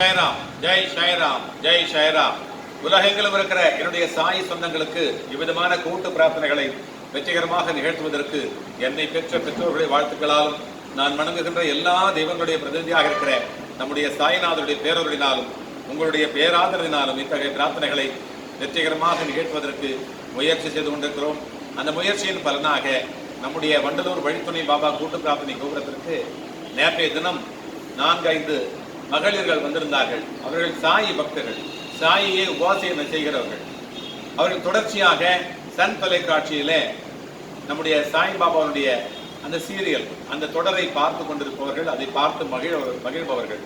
சாய்ராம் ஜெய் சாய்ராம் ஜெய் சாய்ராம் உலகெங்கிலும் இருக்கிற என்னுடைய சாய் சொந்தங்களுக்கு இவ்விதமான கூட்டு பிரார்த்தனைகளை வெற்றிகரமாக நிகழ்த்துவதற்கு என்னை பெற்ற பெற்றோர்களுடைய வாழ்த்துக்களாலும் நான் வணங்குகின்ற எல்லா தெய்வங்களுடைய பிரதிநிதியாக இருக்கிற நம்முடைய சாய்நாதருடைய பேரொருளினாலும் உங்களுடைய பேராதரவினாலும் இத்தகைய பிரார்த்தனைகளை வெற்றிகரமாக நிகழ்த்துவதற்கு முயற்சி செய்து கொண்டிருக்கிறோம். அந்த முயற்சியின் பலனாக நம்முடைய வண்டலூர் வழித்துணை பாபா கூட்டு பிரார்த்தனை கோபுரத்திற்கு நேற்றைய தினம் நான்கு ஐந்து மகளிர்கள் வந்திருந்தார்கள். அவர்கள் சாயி பக்தர்கள். சாயியை உபாசனை செய்கிறவர்கள். அவர்கள் தொடர்ச்சியாக சன் தொலைக்காட்சியிலே நம்முடைய சாய்பாபாவுடைய அந்த சீரியல் அந்த தொடரை பார்த்து கொண்டிருப்பவர்கள் அதை பார்த்து மகிழ மகிழ்பவர்கள்.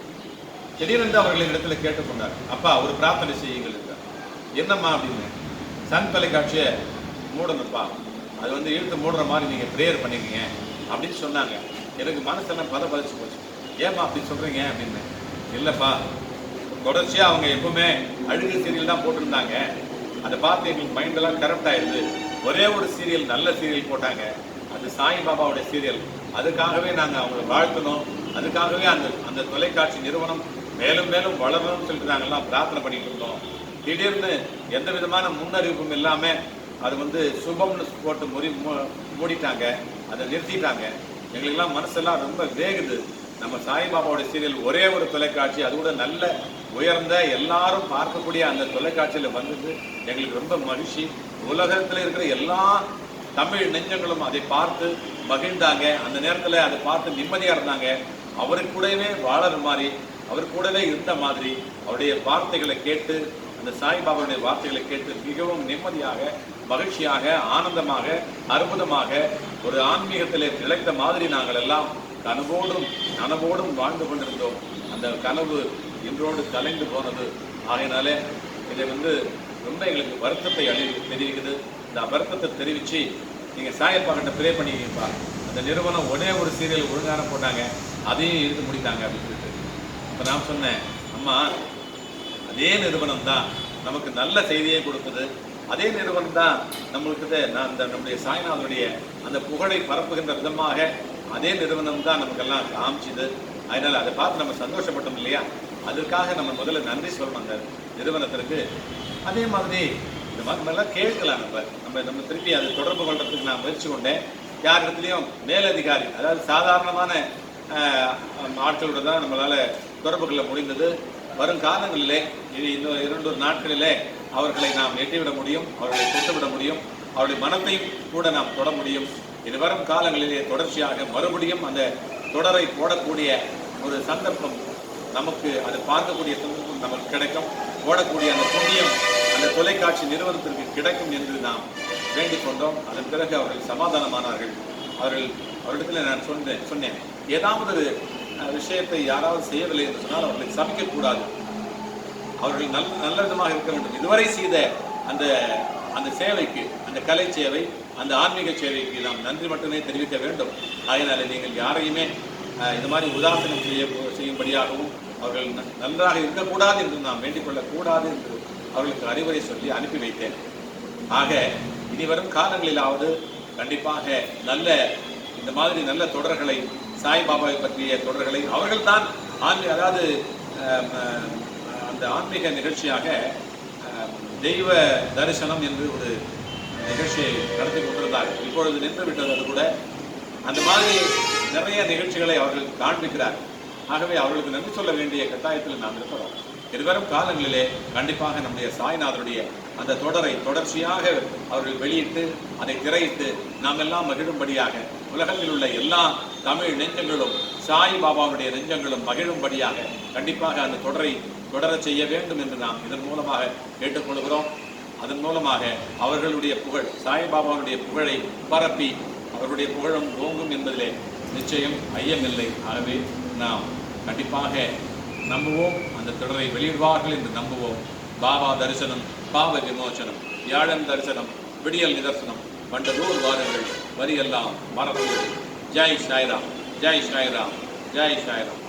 திடீரென்று அவர்கள் இடத்துல கேட்டுக்கொண்டார் அப்பா ஒரு பிரார்த்தனை செய்யுங்கள் என்றார். என்னம்மா அப்படின்னு. சன் தொலைக்காட்சியை மூடணும்ப்பா. அது வந்து இழுத்து மூடுற மாதிரி நீங்க ப்ரேயர் பண்ணிக்கங்க அப்படின்னு சொன்னாங்க. எனக்கு மனசெல்லாம் பத பதிச்சு போச்சு. ஏம்மா அப்படி சொல்றீங்க அப்படின்னு. இல்லைப்பா. தொடர்ச்சியாக அவங்க எப்பவுமே அழுகு சீரியல் தான் போட்டிருந்தாங்க. அதை பார்த்து எங்களுக்கு மைண்டெல்லாம் கரெக்ட் ஆயிடுது. ஒரே ஒரு சீரியல் நல்ல சீரியல் போட்டாங்க. அது சாய் பாபாவுடைய சீரியல் அதுக்காகவே நாங்கள் அவங்களை வாழ்த்தணும் அதுக்காகவே அந்த அந்த தொலைக்காட்சி நிறுவனம் மேலும் மேலும் வளரணும்னு சொல்லிட்டு நாங்கள்லாம் பிரார்த்தனை பண்ணிட்டு இருந்தோம். திடீர்னு எந்த விதமான முன்னறிவிப்பும் இல்லாமல் அது வந்து சுபம்னு போட்டு முறி மூ- மூடிட்டாங்க. அதை நிறுத்திட்டாங்க. எங்களுக்கெல்லாம் மனசெல்லாம் ரொம்ப வேகுது. நம்ம சாய்பாபாவோட சீரியல் ஒரே ஒரு தொலைக்காட்சி அது கூட நல்ல உயர்ந்த எல்லாரும் பார்க்கக்கூடிய அந்த தொலைக்காட்சியில் வந்தது. எங்களுக்கு ரொம்ப மகிழ்ச்சி. உலகத்தில் இருக்கிற எல்லா தமிழ் நெஞ்சங்களும் அதை பார்த்து மகிழ்ந்தாங்க. அந்த நேரத்தில் அதை பார்த்து நிம்மதியாக இருந்தாங்க. அவரு கூடவே வாழற மாதிரி அவர் கூடவே இருந்த மாதிரி அவருடைய வார்த்தைகளை கேட்டு அந்த சாய்பாபாவுடைய வார்த்தைகளை கேட்டு மிகவும் நிம்மதியாக மகிழ்ச்சியாக ஆனந்தமாக அற்புதமாக ஒரு ஆன்மீகத்திலே நிலைத்த மாதிரி நாங்கள் எல்லாம் கனவோடும் கனவோடும் வாழ்ந்து கொண்டிருந்தோம். அந்த கனவு இன்றோடு கலைந்து போனது. ஆகையினாலே இதை வந்து ரொம்ப எங்களுக்கு வருத்தத்தை அளி தெரிவிக்குது. இந்த வருத்தத்தை தெரிவித்து நீங்கள் சாயப்பா கிட்ட ப்ரே பண்ணிக்கிப்பா அந்த நிறுவனம் ஒரே ஒரு சீரியல் ஒழுங்கான போட்டாங்க. அதையும் எடுத்து முடித்தாங்க அப்படின்னு சொல்லிட்டு. இப்போ நான் சொன்னேன் அம்மா அதே நிறுவனம் தான் நமக்கு நல்ல செய்தியை கொடுக்குது. அதே நிறுவனம் தான் நம்மளுக்கு நான் அந்த நம்முடைய சாய்நாதனுடைய அந்த புகழை பரப்புகின்ற விதமாக அதே நிறுவனம் தான் நமக்கெல்லாம் காமிச்சுது. அதனால் அதை பார்த்து நம்ம சந்தோஷப்பட்டோம் இல்லையா? அதற்காக நம்ம முதல்ல நன்றி சொல்லணும் அந்த நிறுவனத்திற்கு. அதே மாதிரி இந்த மாதிரி மாதிரிலாம் கேட்கலாம் நம்ம. நம்ம நம்ம திருப்பி அதை தொடர்பு கொள்றதுக்கு நான் முயற்சி கொண்டேன். யார் இடத்துலையும் மேலதிகாரி அதாவது சாதாரணமான ஆட்களோட தான் நம்மளால் தொடர்பு கொள்ள முடிந்தது. வரும் காலங்களிலே இது இன்னும் இரண்டு நாட்களிலே அவர்களை நாம் எட்டிவிட முடியும் அவர்களை தொட்டுவிட முடியும் அவருடைய மனத்தையும் கூட நாம் தொட முடியும். இது வரும் காலங்களிலே தொடர்ச்சியாக மறுபடியும் அந்த தொடரை போடக்கூடிய ஒரு சந்தர்ப்பம் நமக்கு அதை பார்க்கக்கூடிய சந்தர்ப்பம் நமக்கு கிடைக்கும். போடக்கூடிய அந்த புண்ணியம் அந்த தொலைக்காட்சி நிறுவனத்திற்கு கிடைக்கும் என்று நாம் வேண்டிக் கொண்டோம். அதன் பிறகு அவர்கள் சமாதானமானார்கள். அவர்கள் அவரிடத்தில் நான் சொன்னேன் சொன்னேன். ஏதாவது விஷயத்தை யாராவது செய்யவில்லை என்று சொன்னால் அவர்களை சபிக்கக்கூடாது. அவர்கள் நல் நல்ல விதமாக இருக்க வேண்டும். இதுவரை செய்த அந்த அந்த சேவைக்கு அந்த கலை சேவை அந்த ஆன்மீக சேவைக்கு நாம் நன்றி மட்டுமே தெரிவிக்க வேண்டும். அதனால் நீங்கள் யாரையுமே இந்த மாதிரி உதாசனம் செய்ய செய்யும்படியாகவும் அவர்கள் ந- நன்றாக இருக்கக்கூடாது என்று நாம் வேண்டிக் கொள்ளக்கூடாது என்று அவர்களுக்கு அறிவுரை சொல்லி அனுப்பி வைத்தேன். ஆக இனி வரும் காலங்களிலாவது கண்டிப்பாக நல்ல இந்த மாதிரி நல்ல தொடர்களை சாய்பாபாவை பற்றிய தொடர்களை அவர்கள் தான் ஆன்மீ அதாவது அந்த ஆன்மீக நிகழ்ச்சியாக தெய்வ தரிசனம் என்று ஒரு நிகழ்ச்சியை நடத்தி கொண்டிருந்தார்கள். இப்பொழுது நின்று விட்டது அது கூட அந்த மாதிரி நிறைய நிகழ்ச்சிகளை அவர்கள் காண்பிக்கிறார். ஆகவே அவர்களுக்கு நன்றி சொல்ல வேண்டிய கட்டாயத்தில் நாம் இருக்கிறோம். எதிர்வரும் காலங்களிலே கண்டிப்பாக நம்முடைய சாய்நாதருடைய அந்த தொடரை தொடர்ச்சியாக அவர்கள் வெளியிட்டு அதை திரையிட்டு நாம் எல்லாம் மகிழும்படியாக உலகத்தில் உள்ள எல்லா தமிழ் நெஞ்சங்களும் சாய் பாபாவுடைய நெஞ்சங்களும் மகிழும்படியாக கண்டிப்பாக அந்த தொடரை தொடரச் செய்ய வேண்டும் என்று நாம் இதன் மூலமாக கேட்டுக்கொள்கிறோம். அதன் மூலமாக அவர்களுடைய புகழ் சாய்பாபாவுடைய புகழை பரப்பி அவருடைய புகழும் ஓங்கும் என்பதிலே நிச்சயம் ஐயமில்லை. ஆகவே நாம் கண்டிப்பாக நம்புவோம். அந்த தொடரை வெளியிடுவார்கள் என்று நம்புவோம். பாபா தரிசனம் பாவ விமோசனம் வியாழன் தரிசனம் விடியல் நிதர்சனம் வண்டலூர் வாருங்கள் வரியெல்லாம் மறந்து. ஜெய் சாய்ராம் ஜெய் சாய்ராம் ஜெய் சாய்ராம்.